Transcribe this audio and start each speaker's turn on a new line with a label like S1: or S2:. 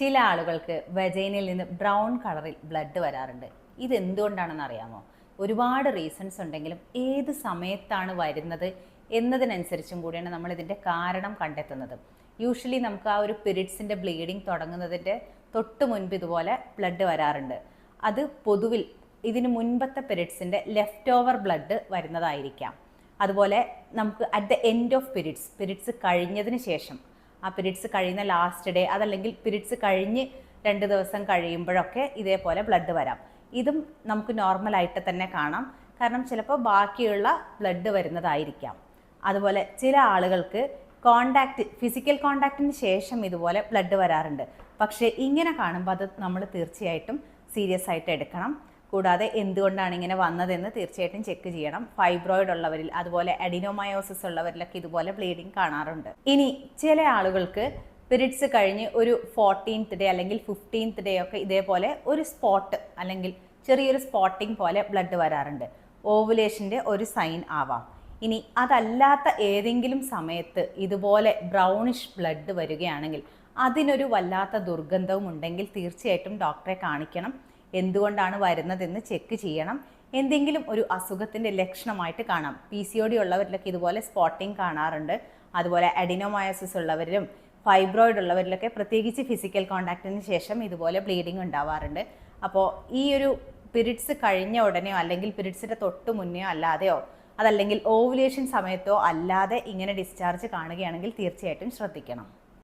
S1: ചില ആളുകൾക്ക് വെജൈനിൽ നിന്ന് ബ്രൗൺ കളറിൽ ബ്ലഡ് വരാറുണ്ട്. ഇത് എന്തുകൊണ്ടാണെന്ന് അറിയാമോ? ഒരുപാട് റീസൺസ് ഉണ്ടെങ്കിലും ഏത് സമയത്താണ് വരുന്നത് എന്നതിനനുസരിച്ചും കൂടിയാണ് നമ്മൾ ഇതിന്റെ കാരണം കണ്ടെത്തുന്നത്. യൂഷ്വലി നമുക്ക് ആ ഒരു പിരിഡ്സിന്റെ ബ്ലീഡിങ് തുടങ്ങുന്നതിന്റെ തൊട്ട് മുൻപ് ഇതുപോലെ ബ്ലഡ് വരാറുണ്ട്. അത് പൊതുവിൽ ഇതിന് മുൻപത്തെ പിരിഡ്സിന്റെ ലെഫ്റ്റ് ഓവർ ബ്ലഡ് വരുന്നതായിരിക്കാം. അതുപോലെ നമുക്ക് at the end of periods periods കഴിഞ്ഞതിന് ശേഷം ആ പിരീഡ്സ് കഴിയുന്ന ലാസ്റ്റ് ഡേ അതല്ലെങ്കിൽ പിരീഡ്സ് കഴിഞ്ഞ് രണ്ട് ദിവസം കഴിയുമ്പോഴൊക്കെ ഇതേപോലെ ബ്ലഡ് വരാം. ഇതും നമുക്ക് നോർമലായിട്ട് തന്നെ കാണാം. കാരണം ചിലപ്പോൾ ബാക്കിയുള്ള ബ്ലഡ് വരുന്നതായിരിക്കാം. അതുപോലെ ചില ആളുകൾക്ക് കോണ്ടാക്റ്റ് ഫിസിക്കൽ കോണ്ടാക്റ്റിന് ശേഷം ഇതുപോലെ ബ്ലഡ് വരാറുണ്ട്. പക്ഷേ ഇങ്ങനെ കാണുമ്പോൾ അത് നമ്മൾ തീർച്ചയായിട്ടും സീരിയസ് ആയിട്ട് എടുക്കണം. കൂടാതെ എന്തുകൊണ്ടാണ് ഇങ്ങനെ വന്നതെന്ന് തീർച്ചയായിട്ടും ചെക്ക് ചെയ്യണം. ഫൈബ്രോയിഡ് ഉള്ളവരിൽ അതുപോലെ അഡിനോമയോസിസ് ഉള്ളവരിലൊക്കെ ഇതുപോലെ ബ്ലീഡിങ് കാണാറുണ്ട്. ഇനി ചില ആളുകൾക്ക് പിരിഡ്സ് കഴിഞ്ഞ് ഒരു ഫോർട്ടീൻത്ത് ഡേ അല്ലെങ്കിൽ ഫിഫ്റ്റീൻത്ത് ഡേ ഒക്കെ ഇതേപോലെ ഒരു സ്പോട്ട് അല്ലെങ്കിൽ ചെറിയൊരു സ്പോട്ടിംഗ് പോലെ ബ്ലഡ് വരാറുണ്ട്. ഓവുലേഷന്റെ ഒരു സൈൻ ആവാം. ഇനി അതല്ലാത്ത ഏതെങ്കിലും സമയത്ത് ഇതുപോലെ ബ്രൗണിഷ് ബ്ലഡ് വരികയാണെങ്കിൽ അതിനൊരു വല്ലാത്ത ദുർഗന്ധവും ഉണ്ടെങ്കിൽ തീർച്ചയായിട്ടും ഡോക്ടറെ കാണിക്കണം. എന്തുകൊണ്ടാണ് വരുന്നതെന്ന് ചെക്ക് ചെയ്യണം. എന്തെങ്കിലും ഒരു അസുഖത്തിന്റെ ലക്ഷണമായിട്ട് കാണാം. പി സി ഒ ഡി ഉള്ളവരിലൊക്കെ ഇതുപോലെ സ്പോട്ടിങ് കാണാറുണ്ട്. അതുപോലെ അഡിനോമയോസിസ് ഉള്ളവരിലും ഫൈബ്രോയിഡ് ഉള്ളവരിലൊക്കെ പ്രത്യേകിച്ച് ഫിസിക്കൽ കോണ്ടാക്റ്റിന് ശേഷം ഇതുപോലെ ബ്ലീഡിങ് ഉണ്ടാവാറുണ്ട്. അപ്പോൾ ഈ ഒരു പിരിഡ്സ് കഴിഞ്ഞ ഉടനെയോ അല്ലെങ്കിൽ പിരിഡ്സിന്റെ തൊട്ട് മുന്നെയോ അല്ലാതെയോ അതല്ലെങ്കിൽ ഓവുലേഷൻ സമയത്തോ അല്ലാതെ ഇങ്ങനെ ഡിസ്ചാർജ് കാണുകയാണെങ്കിൽ തീർച്ചയായിട്ടും ശ്രദ്ധിക്കണം.